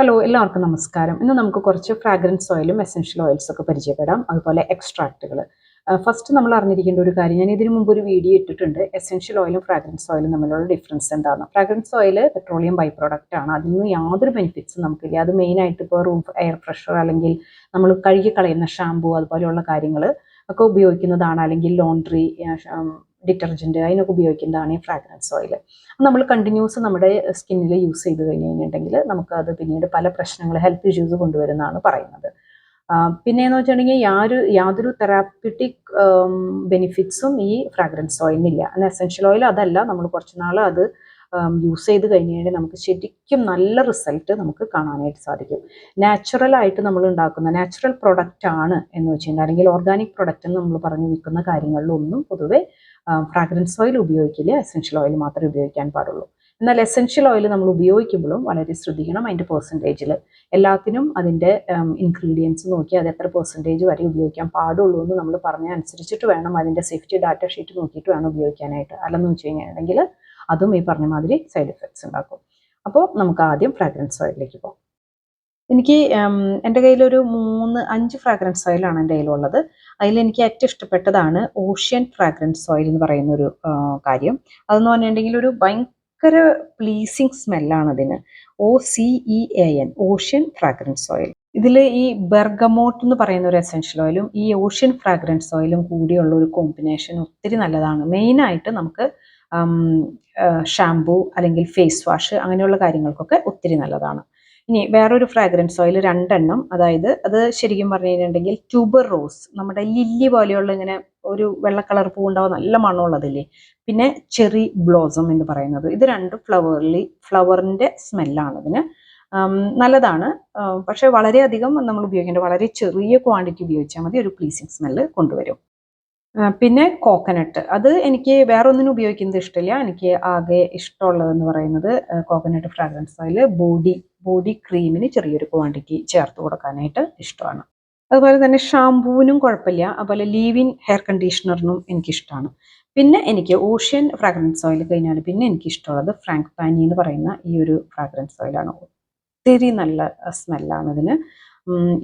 Hello എല്ലാവർക്കും നമസ്കാരം. ഇന്ന് നമുക്ക് കുറച്ച് ഫ്രാഗ്രൻസ് ഓയിലും എസെൻഷ്യൽ ഓയിൽസൊക്കെ പരിചയപ്പെടാം. അതുപോലെ എക്സ്ട്രാക്റ്റുകൾ ഫസ്റ്റ് നമ്മൾ അറിഞ്ഞിരിക്കേണ്ട ഒരു കാര്യം ഞാൻ ഇതിനു മുമ്പ് ഒരു വീഡിയോ ഇട്ടിട്ടുണ്ട്. എസെൻഷ്യൽ ഓയിലും ഫ്രാഗ്രൻസ് ഓയിലും തമ്മിലുള്ള ഡിഫറൻസ് എന്താണ് fragrance oil petroleum by product ആണ്. അതിൽ നിന്ന് യാതൊരു ബെനിഫിറ്റ്സും നമുക്കില്ല. അത് മെയിനായിട്ട് ഇപ്പോൾ റൂം എയർ ഫ്രഷർ അല്ലെങ്കിൽ നമ്മൾ കഴുകി കളയുന്ന ഷാമ്പു അതുപോലെയുള്ള കാര്യങ്ങൾ ഒക്കെ ഉപയോഗിക്കുന്നതാണ്. അല്ലെങ്കിൽ ലോണ്ട്രി ഡിറ്റർജന്റ് അതിനൊക്കെ ഉപയോഗിക്കുന്നതാണ് ഈ ഫ്രാഗ്രൻസ് ഓയിൽ നമ്മൾ കണ്ടിന്യൂസ് നമ്മുടെ സ്കിന്നിൽ യൂസ് ചെയ്ത് കഴിഞ്ഞ് കഴിഞ്ഞിട്ടുണ്ടെങ്കിൽ നമുക്ക് അത് പിന്നീട് പല പ്രശ്നങ്ങൾ ഹെൽത്ത് ഇഷ്യൂസ് കൊണ്ടുവരുന്നതാണ് പറയുന്നത്. പിന്നെയെന്ന് വെച്ചിട്ടുണ്ടെങ്കിൽ യാതൊരു യാതൊരു തെറാപ്യൂട്ടിക് ബെനിഫിറ്റ്സും ഈ ഫ്രാഗ്രൻസ് ഓയിലിനില്ല എന്നാൽ എസെൻഷ്യൽ ഓയിൽ അതല്ല നമ്മൾ കുറച്ച് നാൾ അത് യൂസ് ചെയ്ത് കഴിഞ്ഞ് കഴിഞ്ഞാൽ നമുക്ക് ശരിക്കും നല്ല റിസൾട്ട് നമുക്ക് കാണാനായിട്ട് സാധിക്കും. നാച്ചുറലായിട്ട് നമ്മൾ ഉണ്ടാക്കുന്ന നാച്ചുറൽ പ്രൊഡക്റ്റ് ആണ് എന്ന് വെച്ചിട്ടുണ്ടെങ്കിൽ ഓർഗാനിക് പ്രൊഡക്റ്റ് എന്ന് നമ്മൾ പറഞ്ഞു വിൽക്കുന്ന കാര്യങ്ങളിലൊന്നും പൊതുവെ ഫ്രാഗ്രൻസ് ഓയിൽ ഉപയോഗിക്കില്ല എസെൻഷ്യൽ ഓയിൽ മാത്രമേ ഉപയോഗിക്കാൻ പാടുള്ളൂ. എന്നാൽ എസെൻഷ്യൽ ഓയിൽ നമ്മൾ ഉപയോഗിക്കുമ്പോഴും വളരെ ശ്രദ്ധിക്കണം അതിന്റെ പെർസെന്റേജിൽ എല്ലാത്തിനും അതിന്റെ ഇൻഗ്രീഡിയൻസ് നോക്കി അത് എത്ര പെർസെന്റേജ് വരെ ഉപയോഗിക്കാൻ പാടുള്ളൂ എന്ന് നമ്മൾ പറഞ്ഞ അനുസരിച്ചിട്ട് വേണം അതിന്റെ സേഫ്റ്റി ഡാറ്റ ഷീറ്റ് നോക്കിയിട്ട് വേണം ഉപയോഗിക്കാനായിട്ട്. അല്ലെന്ന് വെച്ച് കഴിഞ്ഞിട്ടുണ്ടെങ്കിൽ അതും ഈ പറഞ്ഞ മാതിരി സൈഡ് എഫക്ട്സ് ഉണ്ടാക്കും. അപ്പോൾ നമുക്ക് ആദ്യം ഫ്രാഗ്രൻസ് ഓയിലിലേക്ക് പോകാം. എനിക്ക് എന്റെ കയ്യിലൊരു മൂന്ന് അഞ്ച് ഫ്രാഗ്രൻസ് ഓയിലാണ് എന്റെ കയ്യിലുള്ളത്. അതിൽ എനിക്ക് ഏറ്റവും ഇഷ്ടപ്പെട്ടതാണ് ഓഷ്യൻ ഫ്രാഗ്രൻസ് ഓയിൽ എന്ന് പറയുന്ന ഒരു കാര്യം. അതെന്ന് പറഞ്ഞിട്ടുണ്ടെങ്കിൽ ഒരു ഭയങ്കര പ്ലീസിങ് സ്മെല്ലാണ് അതിന്. O C E A N ocean fragrance oil ഇതിൽ ഈ ബെർഗമോട്ട് എന്ന് പറയുന്ന ഒരു എസെൻഷ്യൽ ഓയിലും ഈ ഓഷ്യൻ ഫ്രാഗ്രൻസ് ഓയിലും കൂടിയുള്ള ഒരു കോമ്പിനേഷൻ ഒത്തിരി നല്ലതാണ്. മെയിനായിട്ട് നമുക്ക് ഷാംപൂ അല്ലെങ്കിൽ ഫേസ് വാഷ് അങ്ങനെയുള്ള കാര്യങ്ങൾക്കൊക്കെ ഒത്തിരി നല്ലതാണ്. ഇനി വേറൊരു ഫ്രാഗ്രൻസ് ഓയിൽ രണ്ടെണ്ണം അതായത് അത് ശരിക്കും പറഞ്ഞു കഴിഞ്ഞിട്ടുണ്ടെങ്കിൽ ട്യൂബർ റോസ് നമ്മുടെ ലില്ലി പോലെയുള്ള ഇങ്ങനെ ഒരു വെള്ള കളർ പൂ ഉണ്ടാവും നല്ല മണമുള്ളതില്ലേ? പിന്നെ ചെറി ബ്ലോസം എന്ന് പറയുന്നത്. ഇത് രണ്ട് ഫ്ലവർലി ഫ്ലവറിന്റെ സ്മെല്ലാണ് ഇതിന് നല്ലതാണ്. പക്ഷെ വളരെയധികം നമ്മൾ ഉപയോഗിക്കേണ്ട വളരെ ചെറിയ ക്വാണ്ടിറ്റി ഉപയോഗിച്ചാൽ മതി ഒരു പ്ലീസിങ് സ്മെല്ല് കൊണ്ടുവരും. പിന്നെ കോക്കനട്ട് അത് എനിക്ക് വേറൊന്നിനും ഉപയോഗിക്കുന്നത് ഇഷ്ടമില്ല. എനിക്ക് ആകെ ഇഷ്ടമുള്ളതെന്ന് പറയുന്നത് coconut fragrance oil body body ക്രീമിന് ചെറിയൊരു ക്വാണ്ടിറ്റി ചേർത്ത് കൊടുക്കാനായിട്ട് ഇഷ്ടമാണ്. അതുപോലെ തന്നെ ഷാംപൂവിനും കുഴപ്പമില്ല. അതുപോലെ ലീവിൻ ഹെയർ കണ്ടീഷണറിനും എനിക്കിഷ്ടമാണ് പിന്നെ എനിക്ക് ഓഷ്യൻ ഫ്രാഗ്രൻസ് ഓയിൽ കഴിഞ്ഞാൽ പിന്നെ എനിക്ക് ഇഷ്ടമുള്ളത് ഫ്രാങ്ക് പാനി എന്ന് പറയുന്ന ഈ ഒരു ഫ്രാഗ്രൻസ് ഓയിലാണ് ഒത്തിരി നല്ല സ്മെല്ലാണ് ഇതിന്.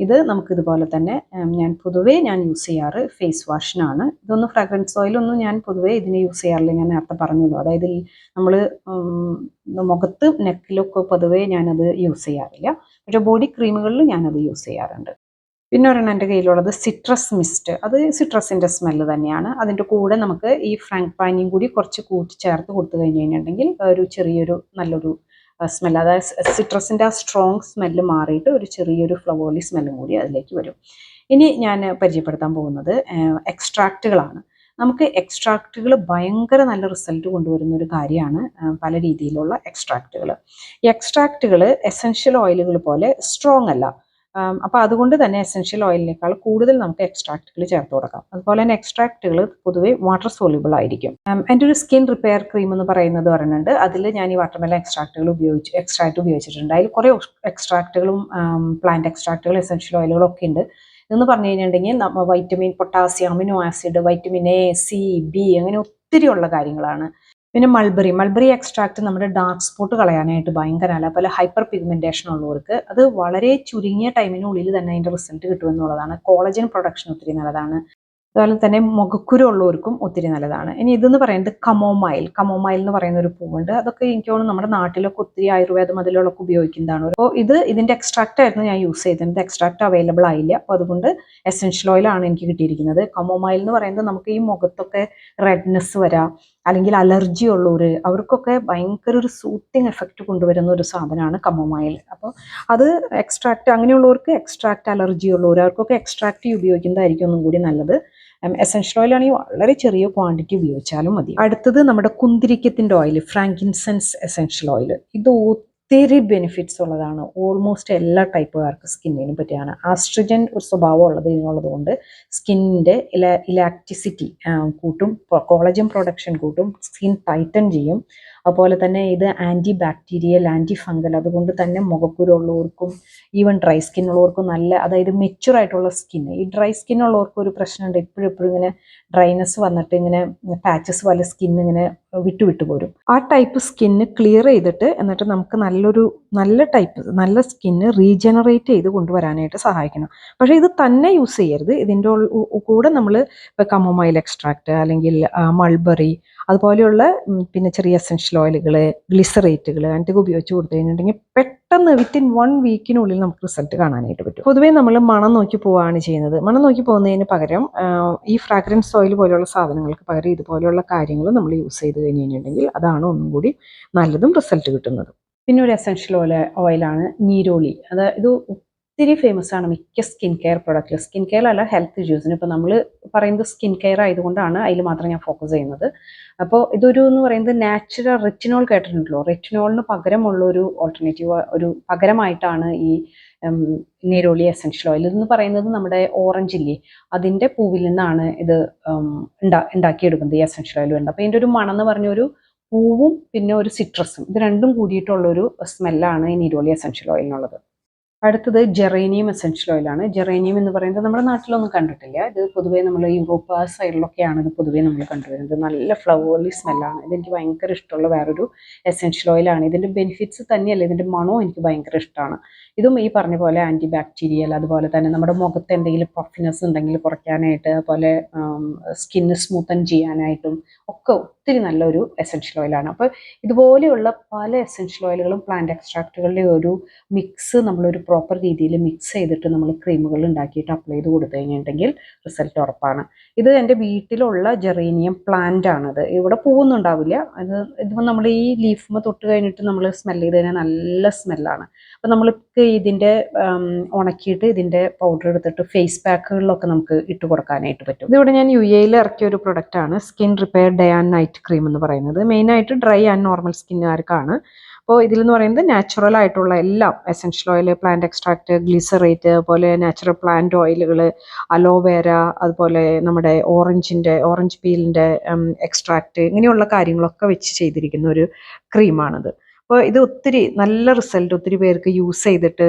ഇത് നമുക്ക് ഇതുപോലെ തന്നെ ഞാൻ പൊതുവേ ഞാൻ യൂസ് ചെയ്യാറ് ഫേസ് വാഷിനാണ് ഇതൊന്നും ഫ്രാഗ്രൻസ് ഓയിലൊന്നും ഞാൻ പൊതുവേ ഇതിനെ യൂസ് ചെയ്യാറില്ല. ഞാൻ നേരത്തെ പറഞ്ഞല്ലോ. അതായത് നമ്മൾ മുഖത്ത് നെക്കിലൊക്കെ പൊതുവേ ഞാനത് യൂസ് ചെയ്യാറില്ല. പക്ഷേ ബോഡി ക്രീമുകളിൽ ഞാനത് യൂസ് ചെയ്യാറുണ്ട്. പിന്നെ ഒരെണ്ണം എന്റെ കയ്യിലുള്ളത് സിട്രസ് മിസ്റ്റ് അത് സിട്രസിന്റെ സ്മെല്ല് തന്നെയാണ്. അതിന്റെ കൂടെ നമുക്ക് ഈ ഫ്രാങ്ക് പാനിയും കൂടി കുറച്ച് കൂട്ടി ചേർത്ത് കൊടുത്തു കഴിഞ്ഞ് കഴിഞ്ഞിട്ടുണ്ടെങ്കിൽ ഒരു ചെറിയൊരു നല്ലൊരു സ്മെല്ല് അതായത് സിട്രസിന്റെ ആ സ്ട്രോങ് സ്മെല്ല് മാറിയിട്ട് ഒരു ചെറിയൊരു ഫ്ലവോളി സ്മെല്ലും കൂടി അതിലേക്ക് വരും. ഇനി ഞാൻ പരിചയപ്പെടുത്താൻ പോകുന്നത് എക്സ്ട്രാക്റ്റുകളാണ് നമുക്ക് എക്സ്ട്രാക്റ്റുകൾ ഭയങ്കര നല്ല റിസൾട്ട് കൊണ്ടുവരുന്ന ഒരു കാര്യമാണ് പല രീതിയിലുള്ള എക്സ്ട്രാക്റ്റുകൾ എക്സ്ട്രാക്റ്റുകൾ എസെൻഷ്യൽ ഓയിലുകൾ പോലെ സ്ട്രോങ് അല്ല. അപ്പോൾ അതുകൊണ്ട് തന്നെ എസെൻഷ്യൽ ഓയിലിനേക്കാൾ കൂടുതൽ നമുക്ക് എക്സ്ട്രാക്റ്റുകൾ ചേർത്ത് കൊടുക്കാം. അതുപോലെ തന്നെ എക്സ്ട്രാക്റ്റുകൾ പൊതുവേ വാട്ടർ സോല്യൂബിൾ ആയിരിക്കും. എന്റെ ഒരു സ്കിൻ റിപ്പയർ ക്രീം എന്ന് പറയുന്നത് പറയുന്നുണ്ട് അതിൽ ഞാൻ ഈ വാട്ടർമെലൻ എക്സ്ട്രാക്റ്റുകൾ ഉപയോഗിച്ച് എക്സ്ട്രാക്റ്റ് ഉപയോഗിച്ചിട്ടുണ്ട്. അതിൽ കുറേ എക്സ്ട്രാക്റ്റുകളും പ്ലാന്റ് എക്സ്ട്രാക്റ്റുകളും എസെൻഷ്യൽ ഓയിലുകളും ഒക്കെ ഉണ്ട്. എന്ന് പറഞ്ഞു കഴിഞ്ഞിട്ടുണ്ടെങ്കിൽ vitamin potassium amino acid vitamin A C B അങ്ങനെ ഒത്തിരിയുള്ള കാര്യങ്ങളാണ്. പിന്നെ മൾബറി മൾബറി എക്സ്ട്രാക്ട് നമ്മുടെ ഡാർക്ക് സ്പോട്ട് കളയാനായിട്ട് ഭയങ്കര നല്ല പല ഹൈപ്പർ പിഗ്മെന്റേഷൻ ഉള്ളവർക്ക് അത് വളരെ ചുരുങ്ങിയ ടൈമിനുള്ളിൽ തന്നെ അതിന്റെ റിസൾട്ട് കിട്ടുമെന്നുള്ളതാണ് കോളജൻ പ്രൊഡക്ഷൻ ഒത്തിരി നല്ലതാണ്. അതുപോലെ തന്നെ മുഖക്കുരു ഉള്ളവർക്കും ഒത്തിരി നല്ലതാണ്. ഇനി ഇതെന്ന് പറയുന്നത് കമോമൈൽ കമോമൈൽ എന്ന് പറയുന്ന ഒരു പൂവുണ്ട്. അതൊക്കെ എനിക്ക് തോന്നുന്നു നമ്മുടെ നാട്ടിലൊക്കെ ഒത്തിരി ആയുർവേദം അതിലൊക്കെ ഉപയോഗിക്കുന്നതാണ്. അപ്പോൾ ഇത് ഇതിന്റെ എക്സ്ട്രാക്റ്റ് ആയിരുന്നു ഞാൻ യൂസ് ചെയ്തിരുന്നത് എക്സ്ട്രാക്റ്റ് അവൈലബിൾ ആയില്ല. അപ്പോൾ അതുകൊണ്ട് എസെൻഷ്യൽ ഓയിലാണ് എനിക്ക് കിട്ടിയിരിക്കുന്നത്. കമോമൈൽ എന്ന് പറയുന്നത് നമുക്ക് ഈ മുഖത്തൊക്കെ റെഡ്നെസ് വരാം. അല്ലെങ്കിൽ അലർജി ഉള്ളവർ അവർക്കൊക്കെ ഭയങ്കര ഒരു സൂത്തിങ് എഫക്റ്റ് കൊണ്ടുവരുന്ന ഒരു സാധനമാണ് കമോമായിൽ അപ്പോൾ അത് എക്സ്ട്രാക്റ്റ് അങ്ങനെയുള്ളവർക്ക് എക്സ്ട്രാക്റ്റ് അലർജി ഉള്ളവർ അവർക്കൊക്കെ എക്സ്ട്രാക്റ്റ് ഉപയോഗിക്കുന്നതായിരിക്കും ഒന്നും കൂടി നല്ലത്. എസെൻഷ്യൽ ഓയിൽ ആണെങ്കിൽ വളരെ ചെറിയ ക്വാണ്ടിറ്റി ഉപയോഗിച്ചാലും മതി. അടുത്തത് നമ്മുടെ കുന്തിരിക്കത്തിന്റെ ഓയിൽ ഫ്രാങ്കിൻസെൻസ് എസെൻഷ്യൽ ഓയിൽ ഇത് ഒത്തിരി ബെനിഫിറ്റ്സ് ഉള്ളതാണ്. ഓൾമോസ്റ്റ് എല്ലാ ടൈപ്പുകാർക്ക് സ്കിന്നിനും പറ്റിയാണ്. ആസ്ട്രജൻ ഒരു സ്വഭാവം ഉള്ളത് ഇതിനുള്ളത് കൊണ്ട് സ്കിന്നിന്റെ ഇല ഇലാക്ടിസിറ്റി കൂട്ടും കോളജൻ പ്രൊഡക്ഷൻ കൂട്ടും സ്കിൻ ടൈറ്റൻ ചെയ്യും. അതുപോലെ തന്നെ ഇത് ആന്റി ബാക്ടീരിയൽ ആന്റി ഫംഗൽ അതുകൊണ്ട് തന്നെ മുഖക്കുരുള്ളവർക്കും ഈവൻ ഡ്രൈ സ്കിൻ ഉള്ളവർക്കും നല്ല അതായത് മെച്ചുർ ആയിട്ടുള്ള സ്കിൻ ഈ ഡ്രൈ സ്കിൻ ഉള്ളവർക്കും ഒരു പ്രശ്നമുണ്ട്. എപ്പോഴും എപ്പോഴും ഇങ്ങനെ ഡ്രൈനെസ് വന്നിട്ട് ഇങ്ങനെ പാച്ചസ് പോലെ സ്കിൻ ഇങ്ങനെ വിട്ടു വിട്ടു പോരും. ആ ടൈപ്പ് സ്കിന്ന് ക്ലിയർ ചെയ്തിട്ട് എന്നിട്ട് നമുക്ക് നല്ലൊരു നല്ല ടൈപ്പ് നല്ല സ്കിന്ന് റീജനറേറ്റ് ചെയ്ത് കൊണ്ടുവരാനായിട്ട് സഹായിക്കണം. പക്ഷേ ഇത് തന്നെ യൂസ് ചെയ്യരുത്. ഇതിന്റെ കൂടെ നമ്മൾ ഇപ്പോൾ കമോമൈൽ എക്സ്ട്രാക്റ്റ് അല്ലെങ്കിൽ മൾബറി അതുപോലെയുള്ള പിന്നെ ചെറിയ എസെൻഷ്യൽ ഓയിലുകൾ ഗ്ലിസറേറ്റുകൾ അങ്ങനത്തെ ഉപയോഗിച്ച് കൊടുത്തു കഴിഞ്ഞിട്ടുണ്ടെങ്കിൽ പെട്ടെന്ന് വിത്തിൻ വൺ വീക്കിനുള്ളിൽ നമുക്ക് റിസൾട്ട് കാണാനായിട്ട് പറ്റും. പൊതുവേ നമ്മൾ മണം നോക്കി പോവുകയാണ് ചെയ്യുന്നത്. മണം നോക്കി പോകുന്നതിന് പകരം ഈ ഫ്രാഗ്രൻസ് ഓയിൽ പോലെയുള്ള സാധനങ്ങൾക്ക് പകരം ഇതുപോലെയുള്ള കാര്യങ്ങൾ നമ്മൾ യൂസ് ചെയ്ത് കഴിഞ്ഞ് കഴിഞ്ഞിട്ടുണ്ടെങ്കിൽ അതാണ് ഒന്നും കൂടി നല്ലതും റിസൾട്ട് കിട്ടുന്നത്. പിന്നെ ഒരു എസെൻഷ്യൽ ഓയിൽ ഓയിലാണ് നീരോളി. അതായത് ഇത് ഒത്തിരി ഫേമസ് ആണ് മിക്ക സ്കിൻ കെയർ പ്രൊഡക്റ്റിൽ സ്കിൻ കെയർ അല്ല ഹെൽത്ത് ഇഷ്യൂസിന് ഇപ്പോൾ നമ്മൾ പറയുന്നത് സ്കിൻ കെയർ ആയതുകൊണ്ടാണ് അതിൽ മാത്രം ഞാൻ ഫോക്കസ് ചെയ്യുന്നത്. അപ്പോൾ ഇതൊരു എന്ന് പറയുന്നത് നാച്ചുറൽ റെറ്റിനോൾ കേട്ടിട്ടുണ്ടല്ലോ. റെറ്റിനോളിന് പകരമുള്ള ഒരു ഓൾട്ടർനേറ്റീവ് ഒരു പകരമായിട്ടാണ് ഈ നീരോളി എസെൻഷ്യൽ ഓയിൽ എന്ന് പറയുന്നത് നമ്മുടെ ഓറഞ്ച് ഇല്ലേ? അതിന്റെ പൂവിൽ നിന്നാണ് ഇത് ഉണ്ടാ ഉണ്ടാക്കിയെടുക്കുന്നത് ഈ എസെൻഷ്യൽ ഓയിൽ വേണ്ട അപ്പോൾ ഇതിന്റെ ഒരു മണം എന്ന് പറഞ്ഞ ഒരു പൂവും പിന്നെ ഒരു സിട്രസും ഇത് രണ്ടും കൂടിയിട്ടുള്ളൊരു സ്മെല്ലാണ് ഈ നീരോളി എസെൻഷ്യൽ ഓയിലിനുള്ളത് അടുത്തത് ജെറേനിയം എസെൻഷ്യൽ ഓയിലാണ്. ജെറേനിയം എന്ന് പറയുന്നത് നമ്മുടെ നാട്ടിലൊന്നും കണ്ടിട്ടില്ല. ഇത് പൊതുവേ നമ്മൾ യൂറോപ്പ് ആ സൈഡിലൊക്കെയാണ് ഇത് പൊതുവേ നമ്മൾ കണ്ടുവരുന്നത്. നല്ല ഫ്ലവേർലി സ്മെല്ലാണ്. ഇതെനിക്ക് ഭയങ്കര ഇഷ്ടമുള്ള വേറൊരു എസെൻഷ്യൽ ഓയിലാണ്. ഇതിന്റെ ബെനിഫിറ്റ്സ് തന്നെയല്ല ഇതിന്റെ മണവും എനിക്ക് ഭയങ്കര ഇഷ്ടമാണ്. ഇതും ഈ പറഞ്ഞ പോലെ ആന്റി ബാക്ടീരിയൽ അതുപോലെ തന്നെ നമ്മുടെ മുഖത്ത് എന്തെങ്കിലും പഫിനെസ് ഉണ്ടെങ്കിൽ കുറയ്ക്കാനായിട്ട് അതുപോലെ സ്കിന്ന് സ്മൂത്തൻ ചെയ്യാനായിട്ടും ഒക്കെ ഒത്തിരി നല്ലൊരു എസെൻഷ്യൽ ഓയിലാണ്. അപ്പോൾ ഇതുപോലെയുള്ള പല എസെൻഷ്യൽ ഓയിലുകളും പ്ലാന്റ് എക്സ്ട്രാക്റ്റുകളുടെ ഒരു മിക്സ് നമ്മളൊരു പ്രോപ്പർ രീതിയിൽ മിക്സ് ചെയ്തിട്ട് നമ്മൾ ക്രീമുകൾ ഉണ്ടാക്കിയിട്ട് അപ്ലൈ ചെയ്ത് കൊടുത്തു കഴിഞ്ഞിട്ടുണ്ടെങ്കിൽ റിസൾട്ട് ഉറപ്പാണ്. ഇത് എന്റെ വീട്ടിലുള്ള ജെറേനിയം പ്ലാന്റ് ആണത് ഇവിടെ പൂവൊന്നും ഉണ്ടാവില്ല അത് ഇതിപ്പോൾ നമ്മൾ ഈ ലീഫുമ്പോൾ തൊട്ട് കഴിഞ്ഞിട്ട് നമ്മൾ സ്മെൽ ചെയ്ത് കഴിഞ്ഞാൽ നല്ല സ്മെല്ലാണ് അപ്പോൾ നമ്മൾ ഇതിന്റെ ഉണക്കിയിട്ട് ഇതിന്റെ പൗഡർ എടുത്തിട്ട് ഫേസ് പാക്കുകളിലൊക്കെ നമുക്ക് ഇട്ട് കൊടുക്കാനായിട്ട് പറ്റും. ഇതിവിടെ ഞാൻ യു എയിൽ ഇറക്കിയ ഒരു പ്രൊഡക്റ്റാണ് skin repair day and night cream എന്ന് പറയുന്നത്. മെയിനായിട്ട് ഡ്രൈ ആൻഡ് നോർമൽ സ്കിന്നുകാർക്കാണ് അപ്പോൾ ഇതിലെന്ന് പറയുന്നത് നാച്ചുറൽ ആയിട്ടുള്ള എല്ലാം essential oil plant extract glycerate അതുപോലെ നാച്ചുറൽ പ്ലാന്റ് ഓയിലുകൾ അലോവേര അതുപോലെ നമ്മുടെ ഓറഞ്ചിന്റെ ഓറഞ്ച് പീലിന്റെ എക്സ്ട്രാക്റ്റ് ഇങ്ങനെയുള്ള കാര്യങ്ങളൊക്കെ വെച്ച് ചെയ്തിരിക്കുന്ന ഒരു ക്രീമാണിത് അപ്പോൾ ഇത് ഒത്തിരി നല്ല റിസൾട്ട് ഒത്തിരി പേർക്ക് യൂസ് ചെയ്തിട്ട്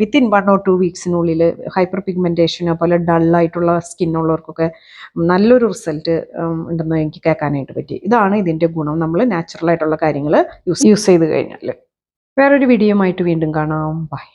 വിത്തിൻ വൺ ഓർ ടു വീക്സിനുള്ളിൽ ഹൈപ്പർ പിഗ്മെന്റേഷൻ അതുപോലെ ഡള്ളായിട്ടുള്ള സ്കിന്നുള്ളവർക്കൊക്കെ നല്ലൊരു റിസൾട്ട് ഉണ്ടെന്ന് എനിക്ക് കേൾക്കാനായിട്ട് പറ്റി. ഇതാണ് ഇതിന്റെ ഗുണം. നമ്മൾ നാച്ചുറൽ ആയിട്ടുള്ള കാര്യങ്ങൾ യൂസ് യൂസ് ചെയ്ത് കഴിഞ്ഞാൽ വേറൊരു വീഡിയോ ആയിട്ട് വീണ്ടും കാണാം. ബൈ